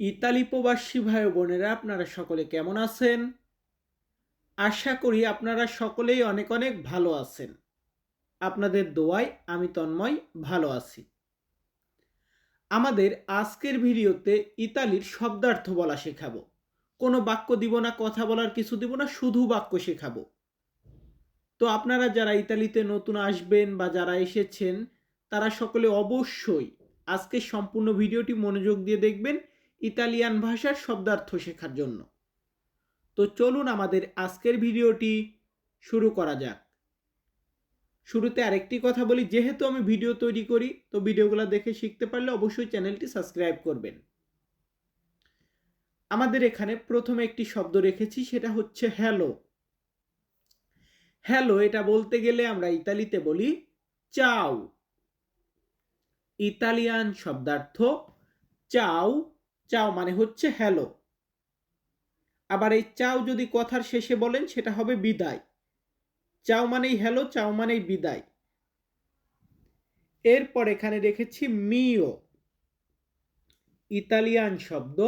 Italy প্রবাসী ভাই বোনেরা আপনারা সকলে কেমন আছেন? আশা করি আপনারা সকলেই অনেক অনেক ভালো আছেন। আপনাদের দোয়ায় আমি তন্ময় ভালো আছি। আমাদের আজকের ভিডিওতে ইতালির শব্দার্থ বলা শেখাবো। কোনো বাক্য দিব না, কথা বলার কিছু দিব না, শুধু বাক্য শেখাবো। তো আপনারা যারা ইতালিতে নতুন আসবেন বা যারা এসেছেন, তারা সকলে অবশ্যই আজকে সম্পূর্ণ ভিডিওটি মনোযোগ দিয়ে দেখবেন ইতালিয়ান ভাষার শব্দার্থ শেখার জন্য। তো চলুন আমাদের আজকের ভিডিওটি শুরু করা যাক। শুরুতে আরেকটি কথা বলি, যেহেতু আমি ভিডিও তৈরি করি, তো ভিডিওগুলো দেখে শিখতে পারলে অবশ্যই চ্যানেলটি সাবস্ক্রাইব করবেন। আমাদের এখানে প্রথমে একটি শব্দ রেখেছি, সেটা হচ্ছে হ্যালো। হ্যালো, এটা বলতে গেলে আমরা ইতালিতে বলি চাও। ইতালিয়ান শব্দার্থ চাও চাও মানে হচ্ছে হ্যালো আবার এই চাও যদি কথার শেষে বলেন, সেটা হবে বিদায়। চাও মানেই হ্যালো চাও মানেই বিদায়। এরপর এখানে রেখেছি মিও ইতালিয়ান শব্দ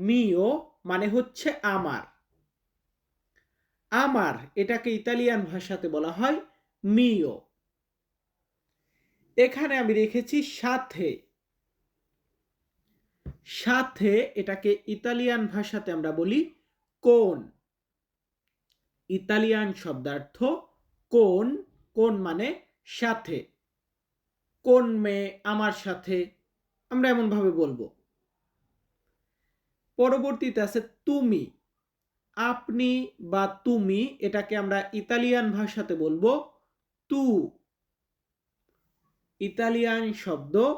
মিও মানে হচ্ছে আমার। আমার, এটাকে ইতালিয়ান ভাষাতে বলা হয় মিও এখানে আমি রেখেছি সাথে। সাথে এটাকে ইতালিয়ান ভাষাতে আমরা বলি কোন। ইতালিয়ান শব্দার্থ কোন কোন মানে সাথে। কোন মেয়ে আমার সাথে, আমরা এমনভাবে বলব। পরবর্তীতে আছে তুমি। আপনি বা তুমি এটাকে আমরা ইতালিয়ান ভাষাতে বলব তু। ইতালিয়ান শব্দ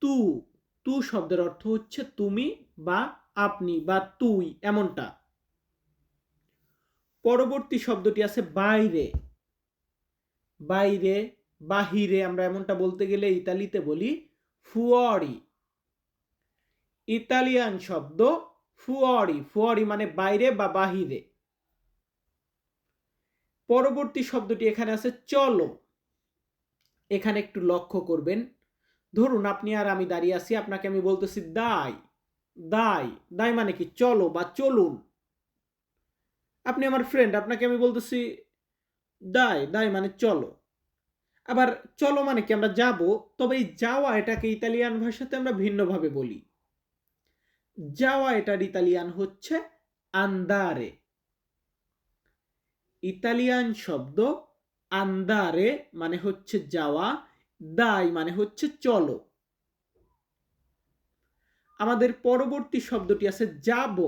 তু। তু শব্দের অর্থ হচ্ছে তুমি বা আপনি বা তুই, এমনটা। পরবর্তী শব্দটি আছে বাইরে। বাইরে, বাহিরে, আমরা এমনটা বলতে গেলে ইতালিতে বলি ফুয়ারি ইতালিয়ান শব্দ ফুয়ারি ফুয়ারি মানে বাইরে বা বাহিরে। পরবর্তী শব্দটি এখানে আছে চলো। এখানে একটু লক্ষ্য করবেন। ধরুন আপনি আর আমি দাঁড়িয়ে আছি, আপনাকে আমি বলতেছি দাই দাই দাই মানে কি? চলো বা চলুন। আপনি আমার ফ্রেন্ড আপনাকে আমি বলতেছি দাই দাই মানে চলো। আবার চলো মানে কি আমরা যাব? তবে এই যাওয়া এটাকে ইতালিয়ান ভাষাতে আমরা ভিন্নভাবে বলি। যাওয়া এটার ইতালিয়ান হচ্ছে আন্দারে। ইতালিয়ান শব্দ আন্দারে মানে হচ্ছে যাওয়া দাই মানে হচ্ছে চলো। আমাদের পরবর্তী শব্দটি আছে যাব।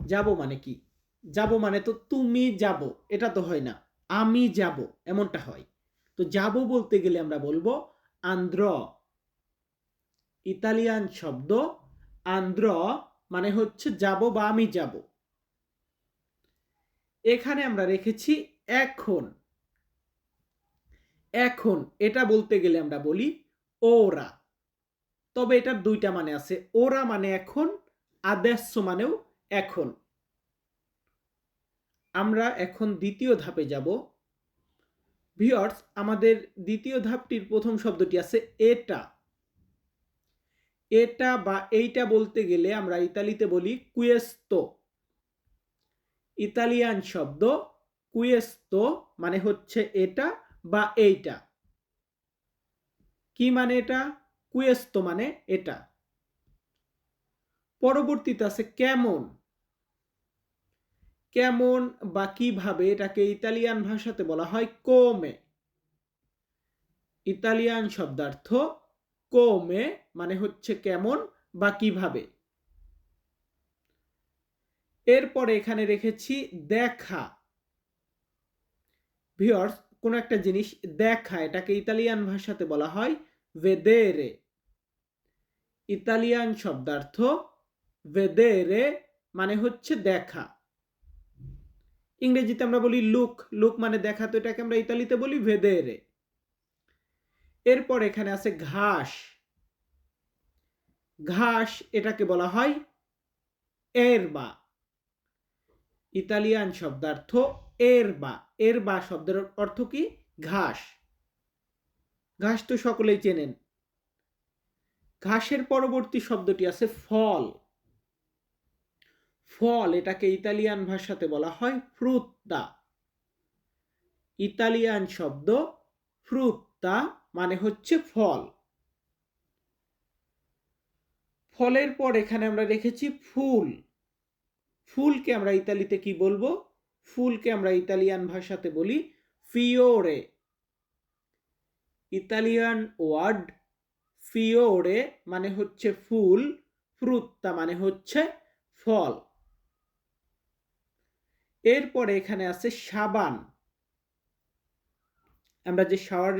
যাব মানে কি? যাব মানে তো তুমি যাব, এটা তো হয় না। আমি যাব, এমনটা হয়। তো যাব বলতে গেলে আমরা বলব আন্দ্র ইতালিয়ান শব্দ আন্দ্র মানে হচ্ছে যাব বা আমি যাব। এখানে আমরা রেখেছি এখন। এখন, এটা বলতে গেলে আমরা বলি ওরা। তবে এটার দুইটা মানে আছে, ওরা মানে এখন আদেশ মানেও এখন। আমরা এখন দ্বিতীয় ধাপে যাব। ভিওর্স আমাদের দ্বিতীয় ধাপটির প্রথম শব্দটি আছে এটা। এটা বা এইটা বলতে গেলে আমরা ইতালিতে বলি কুয়েস্তো। ইতালিয়ান শব্দ কুয়েস্তো মানে হচ্ছে এটা বা এইটা। কি মানে এটা? কুয়েস্ত মানে এটা। পরবর্তীতে আছে কেমন। কেমন বা কীভাবে এটাকে ইতালিয়ান ভাষাতে বলা হয় কোমে ইতালিয়ান শব্দার্থ কোমে মানে হচ্ছে কেমন বা কীভাবে। এরপরে এখানে রেখেছি দেখা। ভিওর্স কোনো একটা জিনিস দেখা, এটাকে ইতালিয়ান ভাষাতে বলা হয় ভেদেরে ইতালিয়ান শব্দার্থ ভেদেরে মানে হচ্ছে দেখা। ইংরেজিতে আমরা বলি লুক লুক মানে দেখা, তো এটাকে আমরা ইতালিতে বলি ভেদেরে এরপর এখানে আছে ঘাস। ঘাস এটাকে বলা হয় এরবা ইতালিয়ান শব্দার্থ এরবা এরবা শব্দের অর্থ কি? ঘাস। ঘাস তো সকলেই চেনেন। ঘাসের পরবর্তী শব্দটি আছে ফল। ফল এটাকে ইতালিয়ান ভাষাতে বলা হয় ফ্রুত্তা। ইতালিয়ান শব্দ ফ্রুত্তা মানে হচ্ছে ফল। ফলের পর এখানে আমরা রেখেছি ফুল। ফুলকে আমরা ইতালিতে কি বলব? ফুলকে আমরা ইতালিয়ান ভাষাতে বলি ফিওরে ইতালিয়ান ওয়ার্ড ফিওরে মানে হচ্ছে ফুল ফ্রুত্তা মানে হচ্ছে ফল। এরপরে এখানে আছে সাবান। আমরা যে শাওয়ার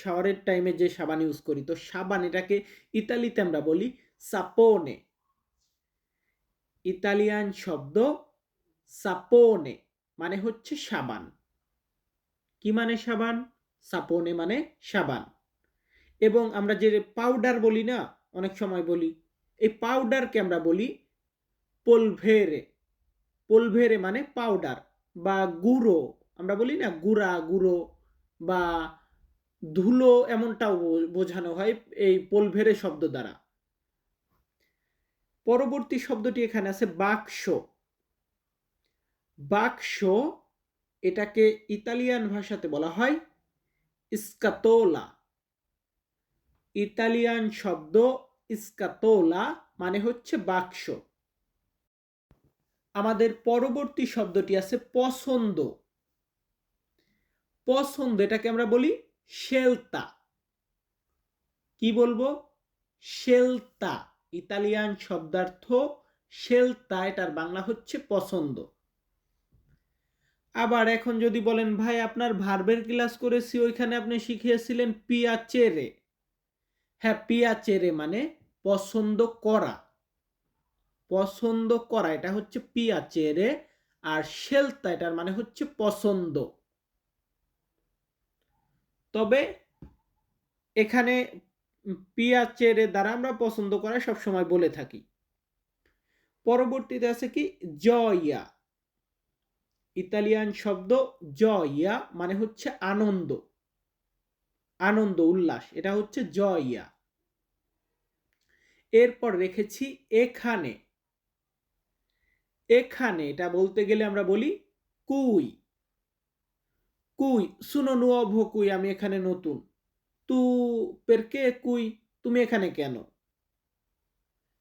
শাওয়ারের টাইমে যে সাবান ইউজ করি, তো সাবান এটাকে ইতালিতে আমরা বলি সাপোনে ইতালিয়ান শব্দ সাপোনে মানে হচ্ছে সাবান। কি মানে সাবান? সাপোনে মানে সাবান। এবং আমরা যে পাউডার বলি না, অনেক সময় বলি, এই পাউডারকে আমরা বলি পোলভেরে। পোলভেরে মানে পাউডার বা গুঁড়ো। আমরা বলি না গুঁড়া, গুঁড়ো বা ধুলো এমনটাও বোঝানো হয় এই পোলভেরে শব্দ দ্বারা। পরবর্তী শব্দটি এখানে আছে বাক্স। বাক্স এটাকে ইতালিয়ান ভাষাতে বলা হয় ইস্কাতোলা ইতালিয়ান শব্দ ইস্কাতোলা মানে হচ্ছে বাক্স। আমাদের পরবর্তী শব্দটি আছে পছন্দ। পছন্দ এটাকে আমরা বলি শেলতা কি বলব? শেলতা ইতালিয়ান শব্দার্থ শেলতা এটার বাংলা হচ্ছে পছন্দ। আবার এখন যদি বলেন, ভাই, আপনার ভার্বের ক্লাস করেছি, ওইখানে আপনি শিখিয়েছিলেন পিয়া চেরে হ্যাঁ পিয়া চেরে মানে পছন্দ করা। পছন্দ করা, এটা হচ্ছে পিয়া চেরে আর শেলতা, এটার মানে হচ্ছে পছন্দ। তবে এখানে পিয়া চেরে দ্বারা আমরা পছন্দ করা সবসময় বলে থাকি। পরবর্তীতে আছে কি, জয়া। ইতালিয়ান শব্দ জয়া মানে হচ্ছে আনন্দ। আনন্দ, উল্লাস, এটা হচ্ছে জয়া এরপর রেখেছি এখানে। এখানে, এটা বলতে গেলে আমরা বলি কুই। কুই, শুনো নুয়ভ কুই, আমি এখানে নতুন। তু পেরকে কুই, তুমি এখানে কেন?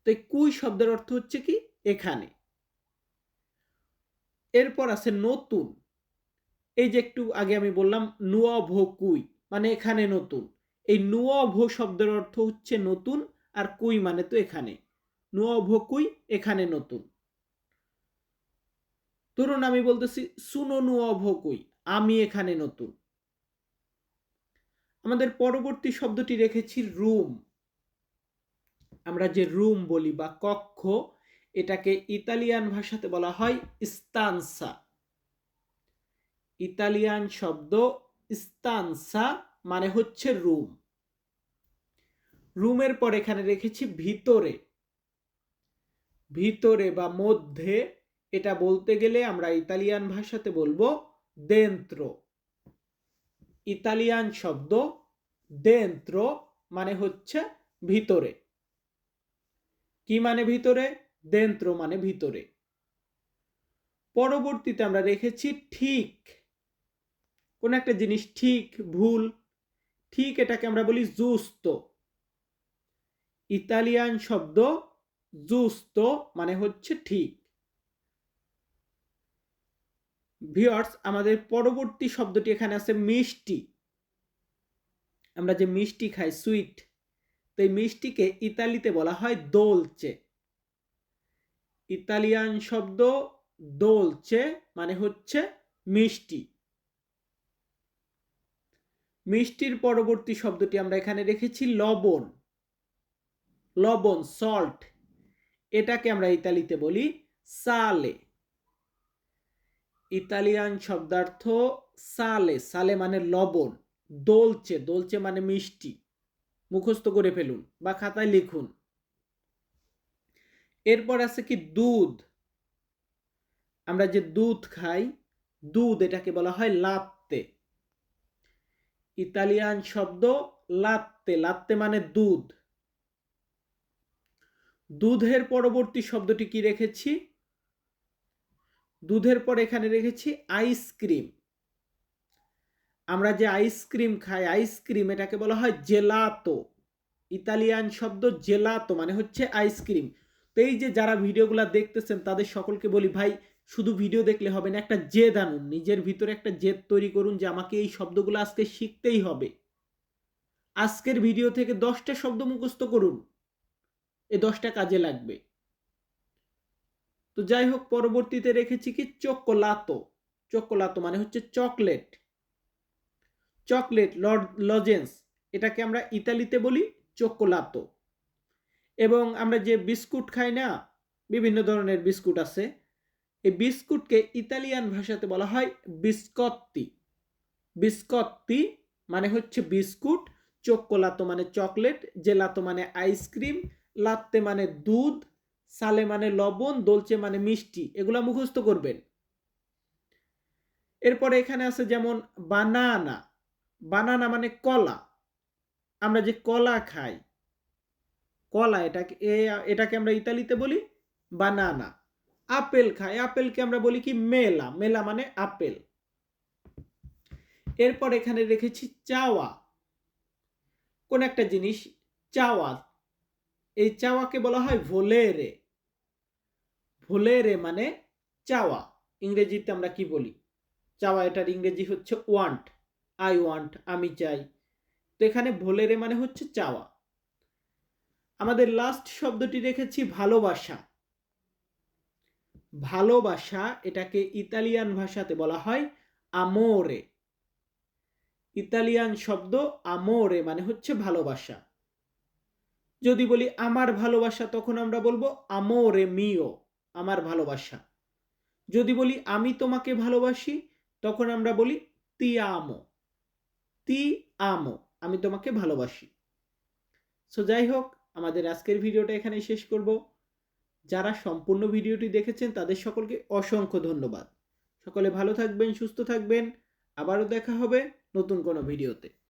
তো কুই শব্দের অর্থ হচ্ছে কি? এখানে। এরপর আছে নতুন। এই যে একটু আগে আমি বললাম নুয়ভ কুই মানে এখানে নতুন। এই নুয়ভ শব্দের অর্থ হচ্ছে নতুন আর কুই মানে তো এখানে। নুয়ভ কুই এখানে নতুন। ধরুন আমি বলতেছি সুনো নুয়ভ কুই আমি এখানে নতুন। আমাদের পরবর্তী শব্দটি রেখেছি রুম। আমরা যে রুম বলি বা কক্ষ এটাকে ইতালিয়ান ভাষাতে বলা হয় ইস্তানসা। ইতালিয়ান শব্দ ইস্তানসা মানে হচ্ছে রুম। রুমের পর এখানে রেখেছি ভিতরে। ভিতরে বা মধ্যে এটা বলতে গেলে আমরা ইতালিয়ান ভাষাতে বলব দেন্ত্র। ইতালিয়ান শব্দ দেন্ত্র মানে হচ্ছে ভিতরে। কি মানে ভিতরে? দেন্ত্র মানে ভিতরে। পরবর্তীতে আমরা রেখেছি ঠিক। কোন একটা জিনিস ঠিক, ভুল, ঠিক এটাকে আমরা বলি জুস্ত। ইতালিয়ান শব্দ জুস্ত মানে হচ্ছে ঠিক। ভিওর্স আমাদের পরবর্তী শব্দটি এখানে আছে মিষ্টি। আমরা যে মিষ্টি খাই, সুইট, তো এই মিষ্টিকে ইতালিতে বলা হয় দোলচে। ইতালিয়ান শব্দ দোলচে মানে হচ্ছে মিষ্টি। মিষ্টির পরবর্তী শব্দটি আমরা এখানে রেখেছি লবণ। লবণ সল্ট এটাকে আমরা ইতালিতে বলি সালে ইতালিয়ান শব্দার্থ সালে সালে মানে লবণ দোলচে দোলচে মানে মিষ্টি। মুখস্থ করে ফেলুন বা খাতায় লিখুন। এরপর আছে কি দুধ। আমরা যে দুধ খাই, দুধ এটাকে বলা হয় লাত্তে। ইতালিয়ান শব্দ লাত্তে লাত্তে মানে দুধ। দুধের পরবর্তী শব্দটি কি রেখেছি? দুধের পর এখানে রেখেছি আইসক্রিম আমরা যে আইসক্রিম খাই আইসক্রিম এটাকে বলা হয় জেলাতো ইতালিয়ান শব্দ জেলাতো মানে হচ্ছে আইসক্রিম তো এই যে যারা ভিডিওগুলো দেখতেছেন, তাদের সকলকে বলি, ভাই, শুধু ভিডিও দেখলে হবে না, একটা জেদ আনুন। নিজের ভিতরে একটা জেদ তৈরি করুন যে আমাকে এই শব্দগুলো আজকে শিখতেই হবে। আজকের ভিডিও থেকে দশটা শব্দ মুখস্থ করুন। এ দশটা কাজে লাগবে। তো যাই হোক, পরবর্তীতে রেখেছি কি? চকোলাতো। চকোলাতো মানে হচ্ছে চকলেট। চকলেট লজেন্স, এটাকে আমরা ইতালিতে বলি চকোলাতো। এবং আমরা যে বিস্কুট খাই না, বিভিন্ন ধরনের বিস্কুট আছে, এই বিস্কুটকে ইতালিয়ান ভাষাতে বলা হয় বিস্কত্তি বিস্কত্তি মানে হচ্ছে বিস্কুট, চোকোলাতো মানে চকলেট, জেলাতো মানে আইসক্রিম, লাত্তে মানে দুধ, সালে মানে লবণ, দলচে মানে মিষ্টি, এগুলা মুখস্থ করবেন। এরপরে এখানে আছে যেমন বানানা। বানানা মানে কলা। আমরা যে কলা খাই কলা, এটাকে এটাকে আমরা ইতালিতে বলি বানানা আপেল খাই, আপেলকে আমরা বলি কি মেলা মেলা মানে আপেল। এরপর এখানে রেখেছি চাওয়া। কোন একটা জিনিস, চাওয়া, এই চাওয়াকে বলা হয় ভোলেরে। ভোলেরে মানে চাওয়া, ইংরেজিতে আমরা কি বলি? চাওয়া এটার ইংরেজি হচ্ছে ওয়ান্ট আই ওয়ান্ট আমি চাই। তো এখানে ভোলেরে মানে হচ্ছে চাওয়া। আমাদের লাস্ট শব্দটি রেখেছি ভালোবাসা। ভালোবাসা এটাকে ইতালিয়ান ভাষাতে বলা হয় আমোরে ইতালিয়ান শব্দ আমোরে মানে হচ্ছে ভালোবাসা। যদি বলি আমার ভালোবাসা, তখন আমরা বলব আমোরে মিও আমার ভালোবাসা। যদি বলি আমি তোমাকে ভালোবাসি, তখন আমরা বলি তি আমো তি আমো আমি তোমাকে ভালোবাসি। সো যাই হোক আমাদের আজকের ভিডিওটা এখানে শেষ করব। যারা সম্পূর্ণ ভিডিওটি দেখেছেন, তাদের সকলকে অসংখ্য ধন্যবাদ। সকলে ভালো থাকবেন, সুস্থ থাকবেন। আবারও দেখা হবে নতুন কোনো ভিডিওতে।